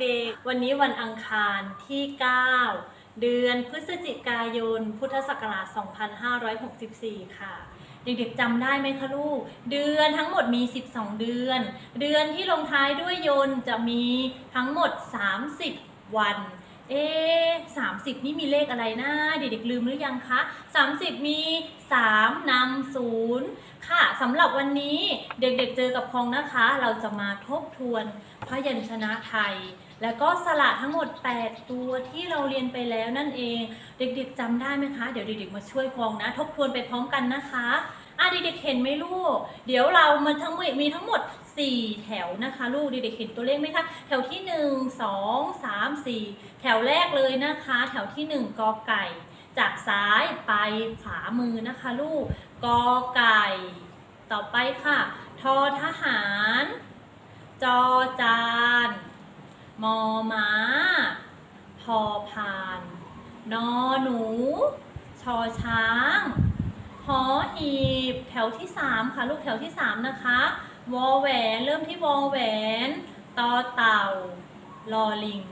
เด็กๆ วันนี้วันอังคารที่ 9 เดือนพฤศจิกายน พุทธศักราช 2564 ค่ะ เด็กๆจำได้ไหมคะลูก เดือนทั้งหมดมี 12 เดือน เดือนที่ลงท้ายด้วยยนจะมีทั้งหมด 30 วัน เอ๊สามสิบนี่มีเลขอะไรนะ เด็กๆลืมหรือยังคะ30มี3นำศูนย์ค่ะสำหรับวันนี้เด็กๆเจอกับพองนะคะ เราจะมาทบทวนพยัญชนะไทย แล้วก็สระทั้งหมด 8 ตัวที่เราเรียนไปแล้วนั่นเอง เด็กๆจำได้ไหมคะ เดี๋ยวเด็กๆมาช่วยพองนะ ทบทวนไปพร้อมกันนะคะอะเด็กๆเห็นไหมลูก เดี๋ยวเรามันทั้งหมดมีทั้งหมด 4 แถวนะคะ ลูกเด็กๆเห็นตัวเลขไหมคะ แถวที่ 1 2 4 แถวแรกเลยนะคะ แถวที่ 1กอไก่ จากซ้ายไปขวามือนะคะลูกกอไก่ ต่อไปค่ะ ทอทหาร จอจาน มอม้า พอพาน นอหนู ชอช้างหอหีบแถวที่ 3 ค่ะ ลูกแถวที่ 3 นะคะ วอแหวน เริ่มที่วอแหวน ตอเต่า ลอลิง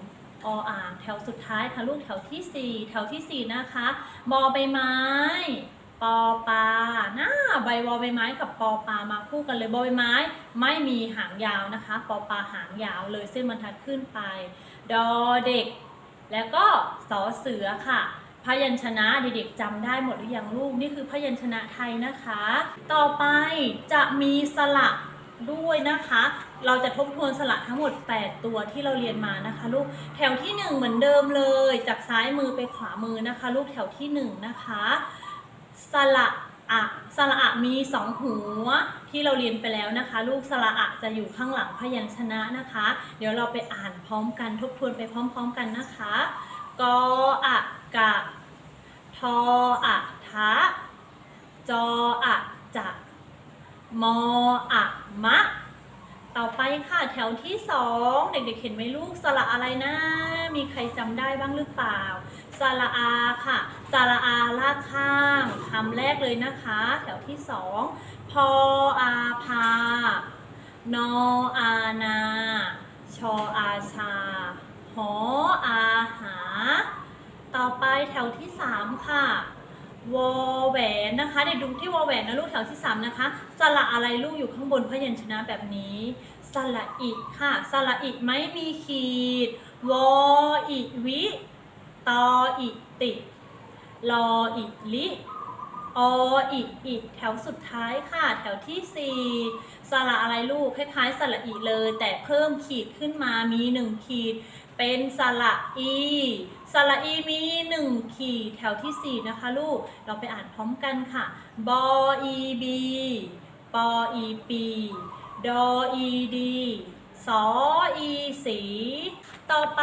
ออ่างแถวสุดท้ายค่ะลูกแถวทีสี่4 แถวทีสี่ 4 นะคะ บอใบไม้ปอปลาหน้าใบวอใบไม้กับปอปลามาคู่กันเลยบอใบไม้ ไม่มีหางยาวนะคะ ปอปลาหางยาวเลยเส้นบรรทัดขึ้นไป ดอเด็ก แล้วก็สอเสือค่ะพยัญชนะเด็กๆจำได้หมดหรือยังลูกนี่คือพยัญชนะไทยนะคะ ต่อไปจะมีสระ ด้วยนะคะ เราจะทบทวนสระทั้งหมด 8 ตัวที่เราเรียนมานะคะ ลูกแถวที่ 1 เหมือนเดิมเลย จากซ้ายมือไปขวามือนะคะ ลูกแถวที่ 1 นะคะ สระอะสระอะมีสองหัวที่เราเรียนไปแล้วนะคะ ลูกสระอะจะอยู่ข้างหลังพยัญชนะนะคะ เดี๋ยวเราไปอ่านพร้อมกันทบทวนไปพร้อมๆกันนะคะกออะกะทออะทะจออะจะ มออะมะ ต่อไปค่ะแถวที่สองเด็กๆเห็นไหมลูกสระอะไรนะ มีใครจำได้บ้างหรือเปล่าสระอาค่ะสระอาลากข้างคำแรกเลยนะคะ แถวที่สองพออาพานออานาชออาชา หออาหา ต่อไปแถวที่สามค่ะ วอแหวนนะคะเด็กดูที่วอแหวนนะลูกแถวที่สามนะคะ สระอะไรลูกอยู่ข้างบนพยัญชนะแบบนี้ สระอิค่ะ สระอิไม่มีขีด วออิวิตออิติลออิลิออิอิแถวสุดท้ายค่ะ แถวที่สี่สระอะไรลูกคล้ายๆ สระอิเลย แต่เพิ่มขีดขึ้นมามีหนึ่งขีด เป็นสระอีสระอีมีหนึ่งขีดแถวที่สี่นะคะลูก เราไปอ่านพร้อมกันค่ะ บออีบีปออีปีดออีดีสออีสี ต่อไป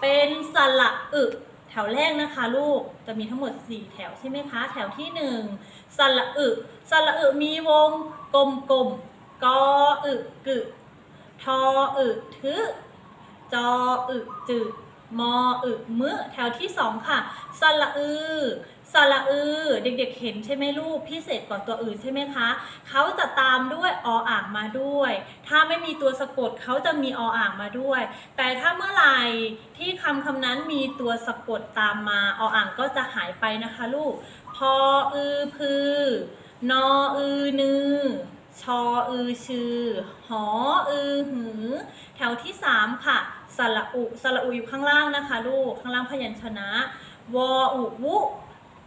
เป็นสระอึแถวแรกนะคะลูกจะมีทั้งหมด 4 แถวใช่ไหมคะ แถวที่ 1สระอึสระอึมีวงกลมๆกออึกึทออึทึ จออึจึมออึมึแถวที่สองค่ะสระอือสระอือเด็กๆเห็นใช่ไหมลูกพิเศษกว่าตัวอื่นใช่ไหมคะเขาจะตามด้วยออ่างมาด้วย ถ้าไม่มีตัวสะกดเขาจะมีออ่างมาด้วย แต่ถ้าเมื่อไหร่ที่คำคำนั้นมีตัวสะกดตามมาออ่างก็จะหายไปนะคะลูกพออือพือนออือนือชออือชือหออือหือ แถวที่3ค่ะ สระอุสระอุอยู่ข้างล่างนะคะลูกข้างล่างพยัญชนะ วออุวุ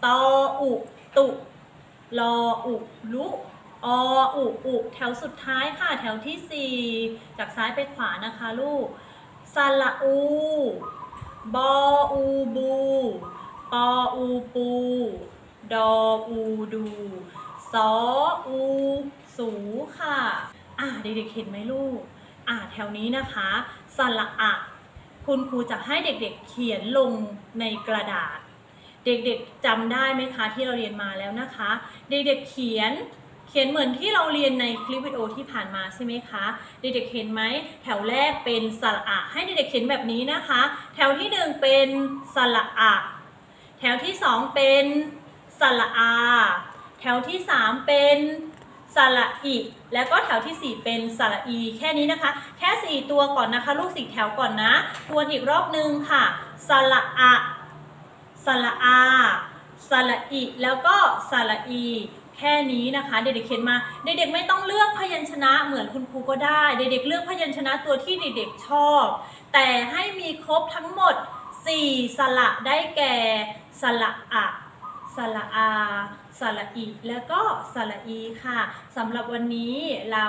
ตออุตุลออุลุออุอุแถวสุดท้ายค่ะ แถวที่ 4 จากซ้ายไปขวานะคะลูกสระอู บออูบูปออูปู ดออูดูสออูสูค่ะ อ่าเด็กๆเห็นไหมลูก อ่าแถวนี้นะคะ สระอะคุณครูจะให้เด็กๆเขียนลงในกระดาษ เด็กๆจำได้ไหมคะที่เราเรียนมาแล้วนะคะ เด็กๆเขียนเขียนเหมือนที่เราเรียนในคลิปวิดีโอที่ผ่านมาใช่ไหมคะ เด็กๆเห็นไหมแถวแรกเป็นสระอะให้เด็กๆเขียนแบบนี้นะคะ แถวที่หนึ่งเป็นสระอะแถวที่สองเป็นสระอา แถวที่สามเป็น สระอิแล้วก็แถวทีสี่ 4 เป็นสระอี แค่นี้นะคะ แค่ 4 ตัวก่อนนะคะ ลูกสี่แถวก่อนนะ ทวนอีกรอบนึงค่ะสระอะสระอาสระอิแล้วก็สระอีแค่นี้นะคะเด็กๆเขียนมาเด็กๆไม่ต้องเลือกพยัญชนะเหมือนคุณครูก็ได้ เด็กๆเลือกพยัญชนะตัวที่เด็กๆชอบ แต่ให้มีครบทั้งหมด 4 สระได้แก่สระอะ สระอา สระอิ แล้วก็สระอีค่ะสำหรับวันนี้เรา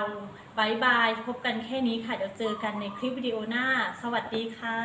บายบาย พบกันแค่นี้ค่ะ เดี๋ยวเจอกันในคลิปวิดีโอหน้า สวัสดีค่ะ